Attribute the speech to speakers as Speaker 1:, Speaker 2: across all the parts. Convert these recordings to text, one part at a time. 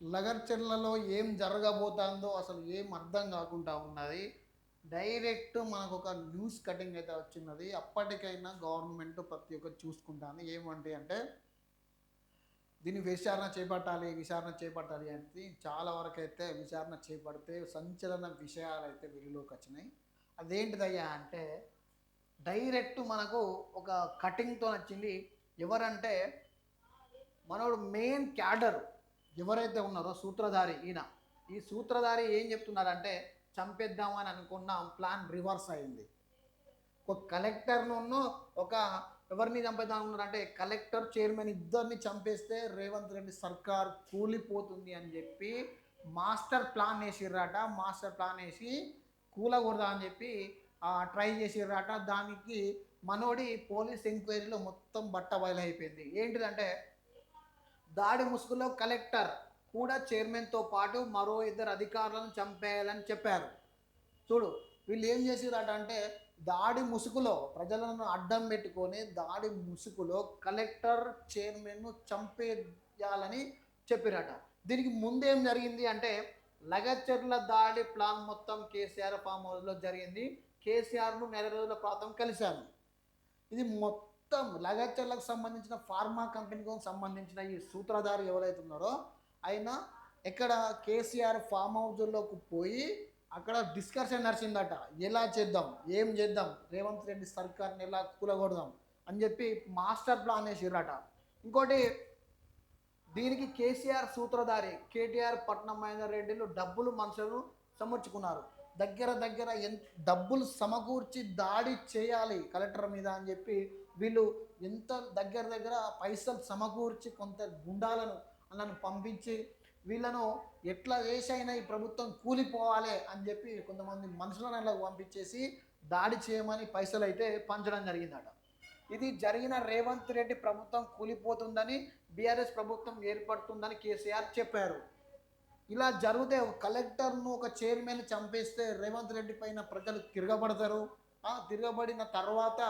Speaker 1: లగర్చెర్లలో ఏం జరగబోతుందో అసలు ఏం అర్థం కాకుండా ఉన్నది. డైరెక్ట్ మనకు ఒక న్యూస్ కటింగ్ అయితే వచ్చినది అప్పటికైనా గవర్నమెంట్ ప్రతి ఒక్కరు చూసుకుంటాను ఏమంటే అంటే దీన్ని విచారణ చేపట్టాలి విచారణ చేపట్టాలి అంటే చాలా వరకు అయితే విచారణ చేపడితే సంచలన విషయాలు అయితే వెలుగులోకి వచ్చినాయి. అదేంటిదయ్యా అంటే డైరెక్ట్ మనకు ఒక కటింగ్తో వచ్చింది ఎవరంటే మనోడు మెయిన్ క్యాడర్. ఎవరైతే ఉన్నారో సూత్రధారి ఈయన ఈ సూత్రధారి ఏం చెప్తున్నారంటే చంపేద్దామని అనుకున్న ప్లాన్ రివర్స్ అయింది. ఒక కలెక్టర్ను ఒక ఎవరిని చంపేద్దాం అనుకున్నారంటే కలెక్టర్ చైర్మన్ ఇద్దరిని చంపేస్తే రేవంత్ రెడ్డి సర్కార్ కూలిపోతుంది అని చెప్పి మాస్టర్ ప్లాన్ వేసిర్రాట మాస్టర్ ప్లాన్ వేసి కూలకూడదా అని చెప్పి ట్రై చేసిర్రాట. దానికి మనోడి పోలీస్ ఎంక్వైరీలో మొత్తం బట్ట బయలైపోయింది. ఏంటిదంటే దాడి ముసుగులో కలెక్టర్ కూడా చైర్మన్తో పాటు మరో ఇద్దరు అధికారులను చంపేయాలని చెప్పారు. చూడు వీళ్ళు ఏం చేసిరట అంటే దాడి ముసుగులో ప్రజలను అడ్డం పెట్టుకొని దాడి ముసుగులో కలెక్టర్ చైర్మన్ను చంపేయాలని చెప్పిరట దీనికి ముందేం జరిగింది అంటే లగచర్ల దాడి ప్లాన్ మొత్తం కేసీఆర్ ఫామ్ హౌస్లో జరిగింది. కేసీఆర్ను నెల రోజుల క్రితం కలిశాను ఇది మొత్తం మొత్తం లగచర్లకు సంబంధించిన ఫార్మా కంపెనీకి సంబంధించిన ఈ సూత్రధారి ఎవరైతే ఉన్నారో ఆయన ఎక్కడ కేసీఆర్ ఫామ్ హౌస్లోకి పోయి అక్కడ డిస్కషన్ నడిచిందట. ఎలా చేద్దాం? ఏం చేద్దాం? రేవంత్ రెడ్డి సర్కార్ని ఎలా కూలగొడదాం? అని చెప్పి మాస్టర్ ప్లాన్ వేసిర్రట. ఇంకోటి దీనికి కేసీఆర్ సూత్రధారి కేటీఆర్ పట్నం మహేందర్ రెడ్డిలు డబ్బులు మనుషులను సమర్చుకున్నారు. దగ్గర దగ్గర ఎంత డబ్బులు సమకూర్చి దాడి చేయాలి కలెక్టర్ మీద అని చెప్పి వీళ్ళు ఎంత దగ్గర దగ్గర పైసలు సమకూర్చి కొంత గుండాలను వాళ్ళను పంపించి వీళ్ళను ఎట్లా వేసైనా ఈ ప్రభుత్వం కూలిపోవాలి అని చెప్పి కొంతమంది మనుషులను అలా పంపించేసి దాడి చేయమని పైసలు అయితే పంచడం జరిగిందట. ఇది జరిగిన రేవంత్ రెడ్డి ప్రభుత్వం కూలిపోతుందని బీఆర్ఎస్ ప్రభుత్వం ఏర్పడుతుందని కేసీఆర్ చెప్పారు. ఇలా జరిగితే ఒక కలెక్టర్ను ఒక చైర్మన్ చంపేస్తే రేవంత్ రెడ్డి పైన ప్రజలు తిరగబడతారు. తిరగబడిన తర్వాత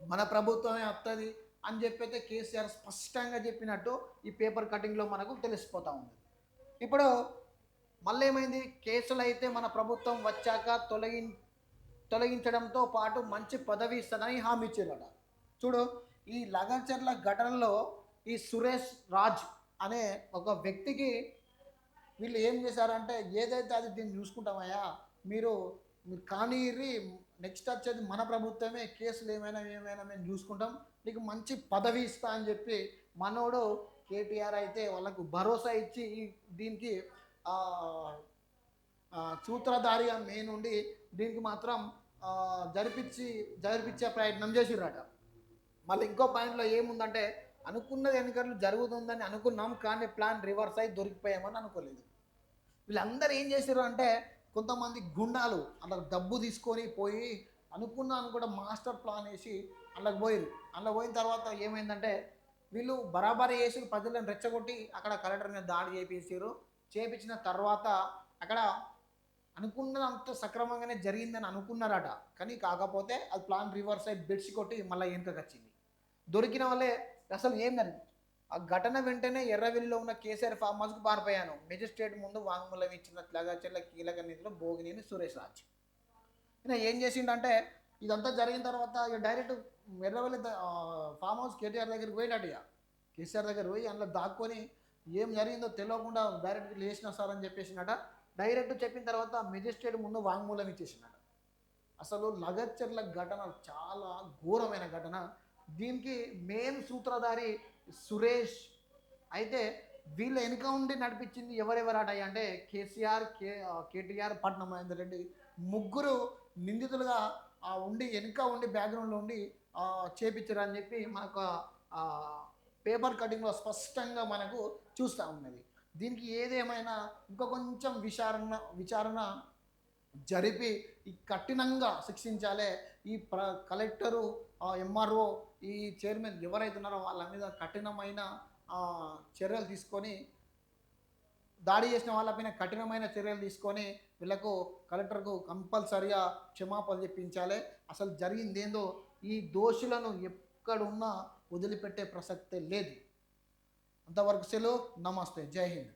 Speaker 1: మన ప్రభుత్వమే వస్తుంది అని చెప్పైతే కేసీఆర్ స్పష్టంగా చెప్పినట్టు ఈ పేపర్ కటింగ్లో మనకు తెలిసిపోతూ ఉంది. ఇప్పుడు మళ్ళీ ఏమైంది కేసులు అయితే మన ప్రభుత్వం వచ్చాక తొలగి తొలగించడంతో పాటు మంచి పదవి ఇస్తుందని హామీ ఇచ్చారట. చూడు ఈ లగన్చర్ల ఘటనలో ఈ సురేష్ రాజ్ అనే ఒక వ్యక్తికి వీళ్ళు ఏం చేశారంటే ఏదైతే అది దీన్ని చూసుకుంటామయ్యా మీరు మీరు కానీ నెక్స్ట్ వచ్చేది మన ప్రభుత్వమే కేసులు ఏమైనా ఏమైనా మేము చూసుకుంటాం నీకు మంచి పదవి ఇస్తా అని చెప్పి మనోడు కేటీఆర్ అయితే వాళ్ళకు భరోసా ఇచ్చి దీనికి సూత్రధారిగా మెయిన్ ఉండి దీనికి మాత్రం జరిపించి జరిపించే ప్రయత్నం చేసిర్రట. మళ్ళీ ఇంకో పాయింట్లో ఏముందంటే అనుకున్నది ఎన్నికలు జరుగుతుందని అనుకున్నాం కానీ ప్లాన్ రివర్స్ అయి దొరికిపోయామని అనుకోలేదు. వీళ్ళందరూ ఏం చేశారు అంటే కొంతమంది గుండాలు అలా డబ్బు తీసుకొని పోయి అనుకున్నాను కూడా మాస్టర్ ప్లాన్ వేసి అందులోకి పోయారు అందులో పోయిన తర్వాత ఏమైందంటే వీళ్ళు బరాబరి చేసి ప్రజలను రెచ్చగొట్టి అక్కడ కలెక్టర్ మీద దాడి చేపించారు చేపించిన తర్వాత అక్కడ అనుకున్నదంత సక్రమంగానే జరిగిందని అనుకున్నారట. కానీ కాకపోతే అది ప్లాన్ రివర్స్ అయి బెడ్స్ కొట్టి మళ్ళీ వెనుకకి వచ్చింది. దొరికిన వాళ్ళే అసలు ఏం జరిగింది? ఆ ఘటన వెంటనే ఎర్రవెల్లిలో ఉన్న కేసీఆర్ ఫామ్ హౌస్కు పారిపోయాను. మెజిస్ట్రేట్ ముందు వాంగ్మూలం ఇచ్చిన చెల్ల కీలక నిధులు భోగినేని సురేష్ రాజ్. ఈయన ఏం చేసిండంటే ఇదంతా జరిగిన తర్వాత ఇక direct Erravelli farm house KTR దగ్గరికి పోయినట్టు ఇక. కేసీఆర్ దగ్గర పోయి అందులో దాక్కొని ఏం జరిగిందో తెలియకుండా డైరెక్ట్ లేచిన సార్ అని చెప్పేసినట డైరెక్ట్ చెప్పిన తర్వాత మెజిస్ట్రేట్ ముందు వాంగ్మూలం ఇచ్చేసినట అసలు లగచ్చర్ల ఘటన చాలా ఘోరమైన ఘటన. దీనికి మెయిన్ సూత్రధారి సురేష్. అయితే వీళ్ళ వెనుక ఉండి నడిపించింది ఎవరెవరాట అంటే కేసీఆర్ కే కేటీఆర్ పట్నం మహేందర్ రెడ్డి. ముగ్గురు నిందితులుగా ఉండి వెనుక ఉండి బ్యాక్గ్రౌండ్లో ఉండి ఆ, చేపించారు అని చెప్పి మనకు పేపర్ కటింగ్లో స్పష్టంగా మనకు చూస్తూ ఉన్నది. దీనికి ఏదేమైనా ఇంకా కొంచెం విచారణ విచారణ జరిపి ఈ కఠినంగా శిక్షించాలి ఈ ప్ర కలెక్టరు ఎంఆర్ఓ ఈ చైర్మన్ ఎవరైతే ఉన్నారో వాళ్ళ మీద కఠినమైన చర్యలు తీసుకొని దాడి చేసిన వాళ్ళపైన కఠినమైన చర్యలు తీసుకొని వీళ్ళకు కలెక్టర్కు కంపల్సరిగా క్షమాపణ చెప్పించాలి. అసలు జరిగిందేందో ఈ దోషులను ఎక్కడున్నా వదిలిపెట్టే ప్రసక్తే లేదు. అంతవరకు సెలవు. నమస్తే. జై హింద్.